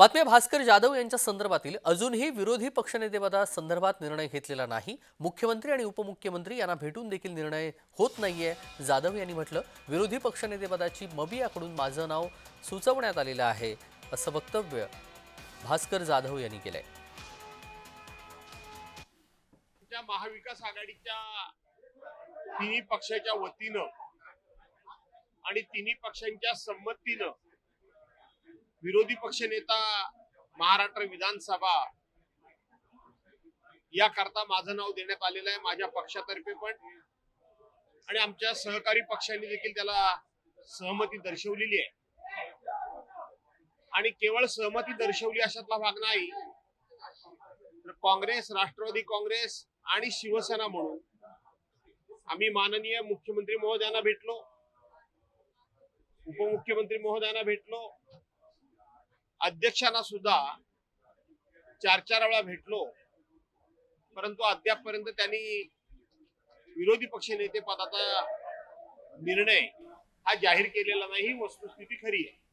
बातम्या भास्कर जाधव यांच्या संदर्भातील. अजूनही विरोधी पक्षनेतेपदासंदर्भात निर्णय घेतलेला नाही. मुख्यमंत्री आणि उपमुख्यमंत्री यांना भेटून देखील निर्णय होत नाहीये. जाधव यांनी म्हटलं विरोधी पक्षनेतेपदाची मबियाकडून माझं नाव सुचवण्यात आलेलं आहे असं वक्तव्य भास्कर जाधव यांनी केलंय. महाविकास आघाडीच्या तिन्ही पक्षाच्या वतीनं आणि तिन्ही पक्षांच्या संमतीनं विरोधी पक्षनेता महाराष्ट्र विधानसभा याकरता माझं नाव देण्यात आलेलं आहे माझ्या पक्षातर्फे पण. आणि आमच्या सहकारी पक्षांनी देखील त्याला सहमती दर्शवलेली आहे. आणि केवळ सहमती दर्शवली अशातला भाग नाही तर काँग्रेस राष्ट्रवादी काँग्रेस आणि शिवसेना म्हणून आम्ही माननीय मुख्यमंत्री महोदयांना भेटलो उपमुख्यमंत्री महोदयांना भेटलो अध्यक्षांना सुद्धा चार चार वेळा भेटलो. परंतु अद्यापपर्यंत त्यांनी विरोधी पक्ष नेते पदाचा निर्णय हा जाहीर केलेला नाही. ही वस्तुस्थिती खरी आहे.